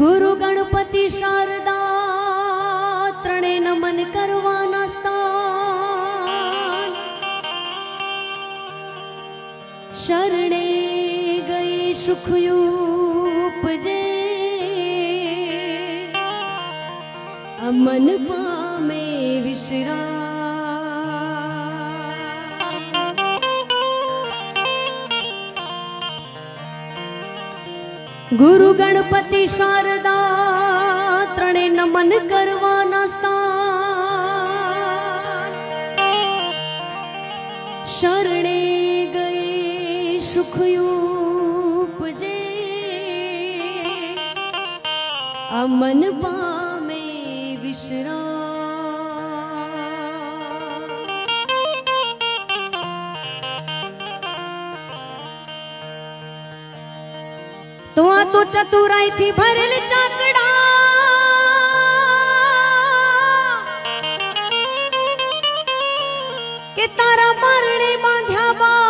ગુરુ ગણપતિ શારદા ત્રણે નમન કરવાના સ્થાન. શરણે ગઈ સુખયુપજે અમન પામે વિશ્રામ. ગુરુ ગણપતિ શારદા ત્રણે નમન કરવાના સ્થાન. શરણે ગઈ સુખયુપજે. આ મન પામે વિશ્રામ. તો થી ભરેલ ચાકડા કે તારા મરણે બાંધ્યા બાય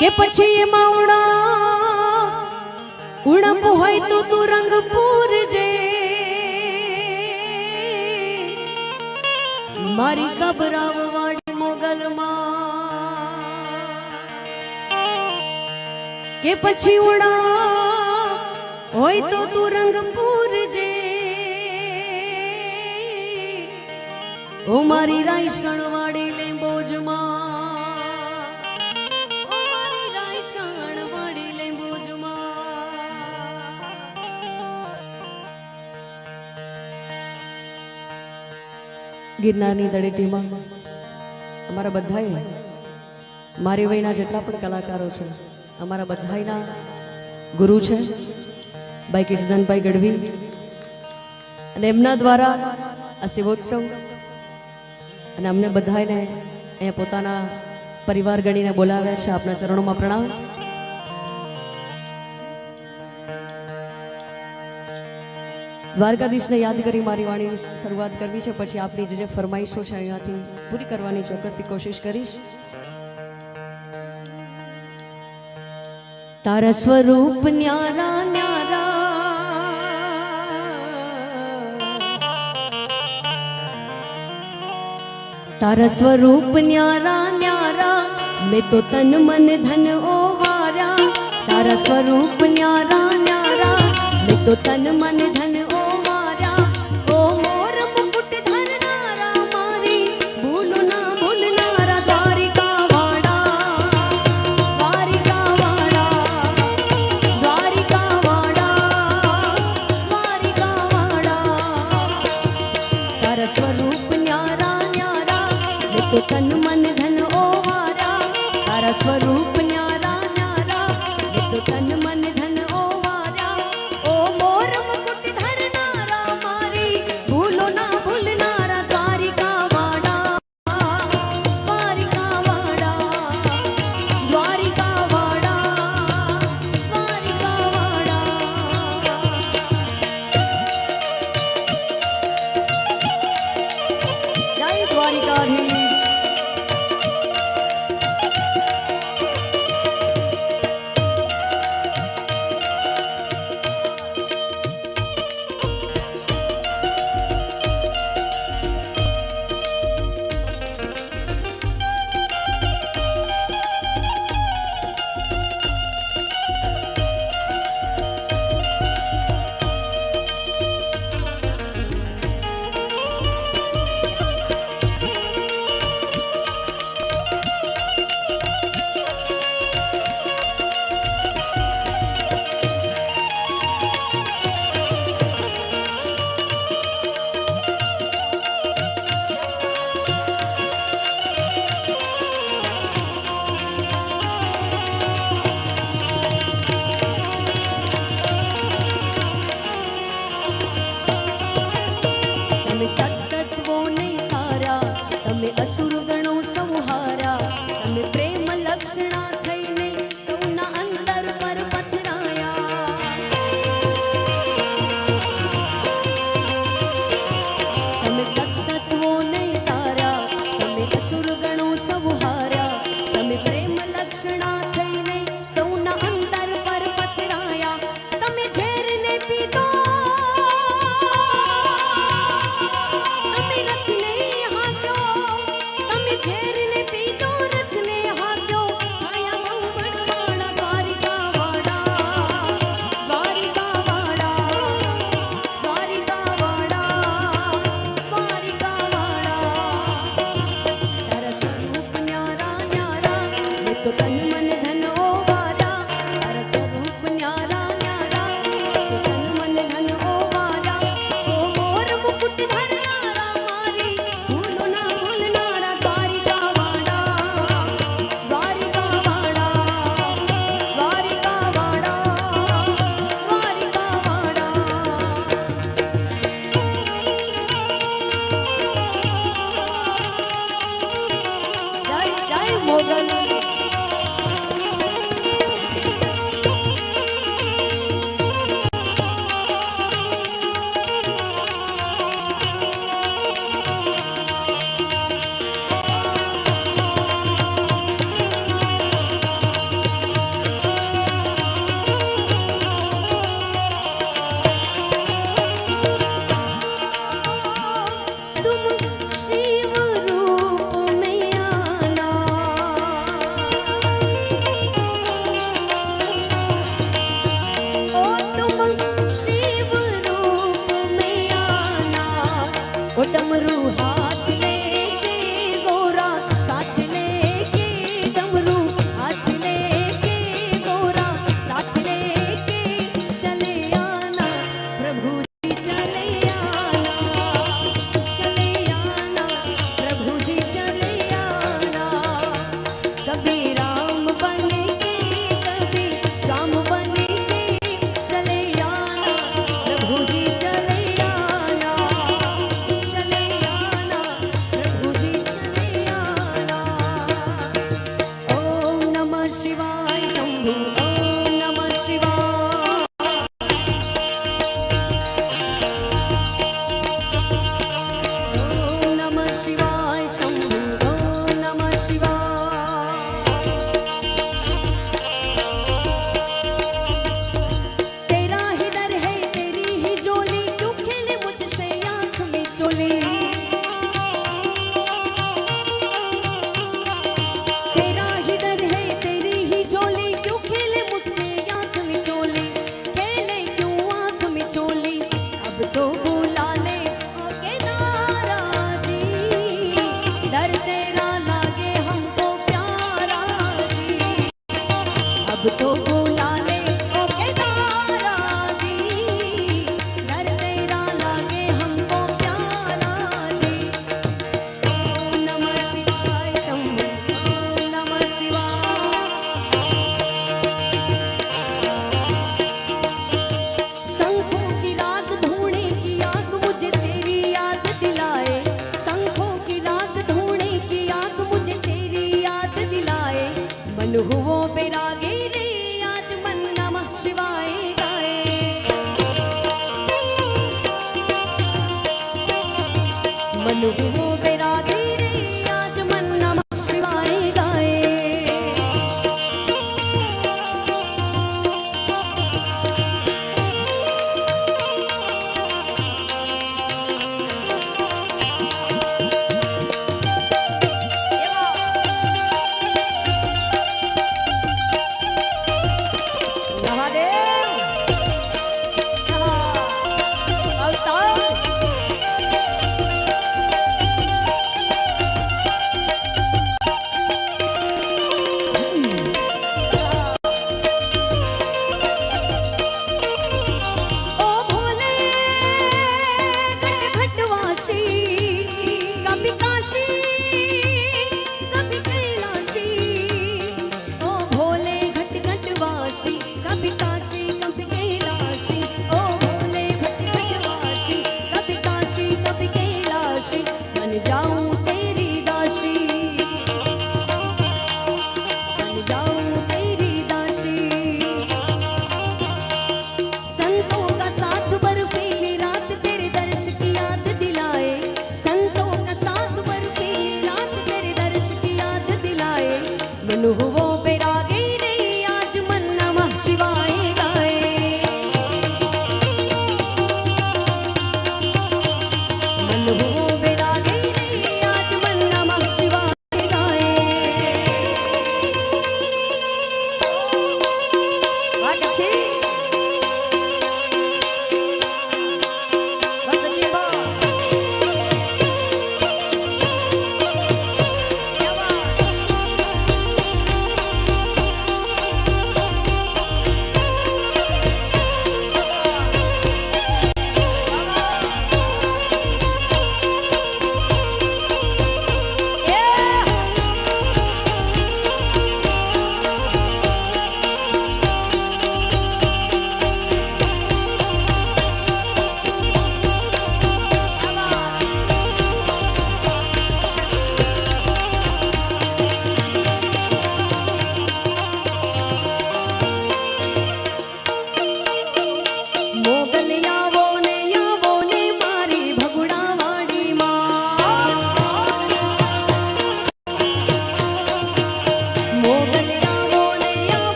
કે પછી એમાં ઉડા ઉડપ હોય તો તું રંગ પૂરજે. મારી કબરાવ કે પછી ઉડા? હોય તો તું રંગપુર જે. ઓ મારી રાયસણ વાળી વાળી લેંબોજમાં ગિરનારની તળેટીમાં અમારા બધાએ મારી વયના જેટલા પણ કલાકારો છે અમારા બધાના ગુરુ છે ભાઈ કીર્તનભાઈ ગઢવી. અને એમના દ્વારા આ શિવોત્સવ અને અમને બધાને અહીંયા પોતાના પરિવાર ગણીને બોલાવ્યા છે આપના ચરણોમાં પ્રણામ. દ્વારકાધીશને યાદ કરી મારી વાણીની શરૂઆત કરવી છે, પછી આપની જે જે ફરમાઈશો છે અહીંયાથી પૂરી કરવાની ચોક્કસથી કોશિશ કરીશ. તારા સ્વરૂપ ન્યારા ન્યારા. તારા સ્વરૂપ ન્યારા ન્યારા. મેં તો તન મન ધન ઓવાર્યા તારા સ્વરૂપ ન્યારા ન્યારા. મેં તો તન મન ધન તારા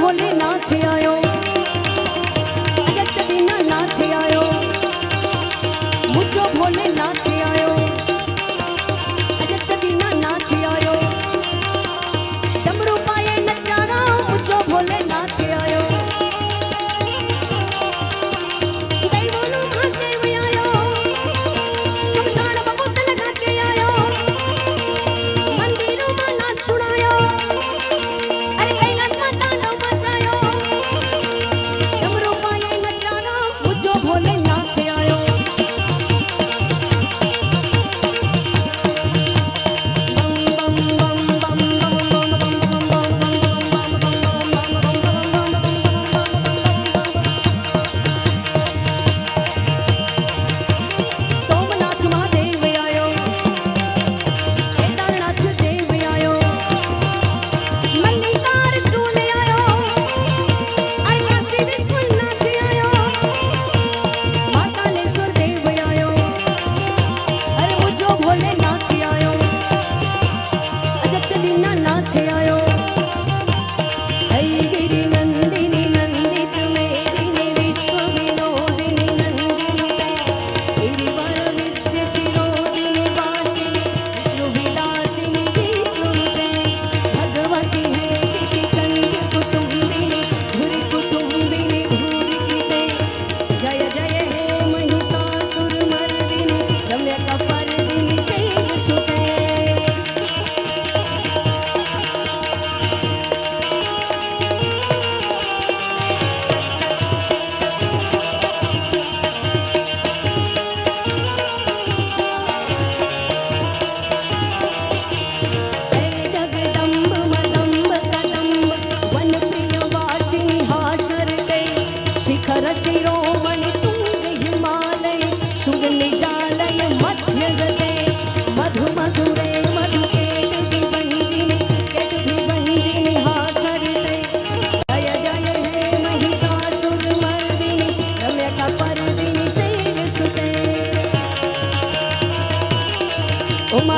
বলে নাচে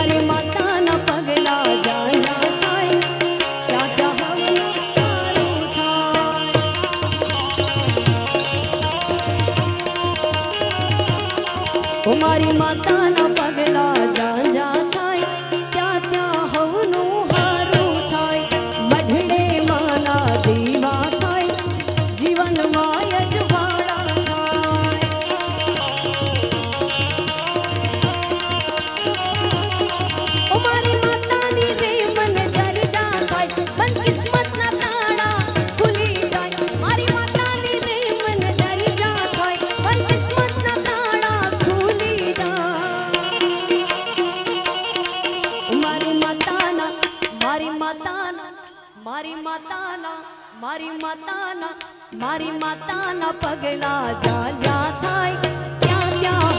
Karima. મારી માતાના મારી માતાના મારી માતાના મારી માતાના પગલા જા જા થાય. ત્યાં ત્યાં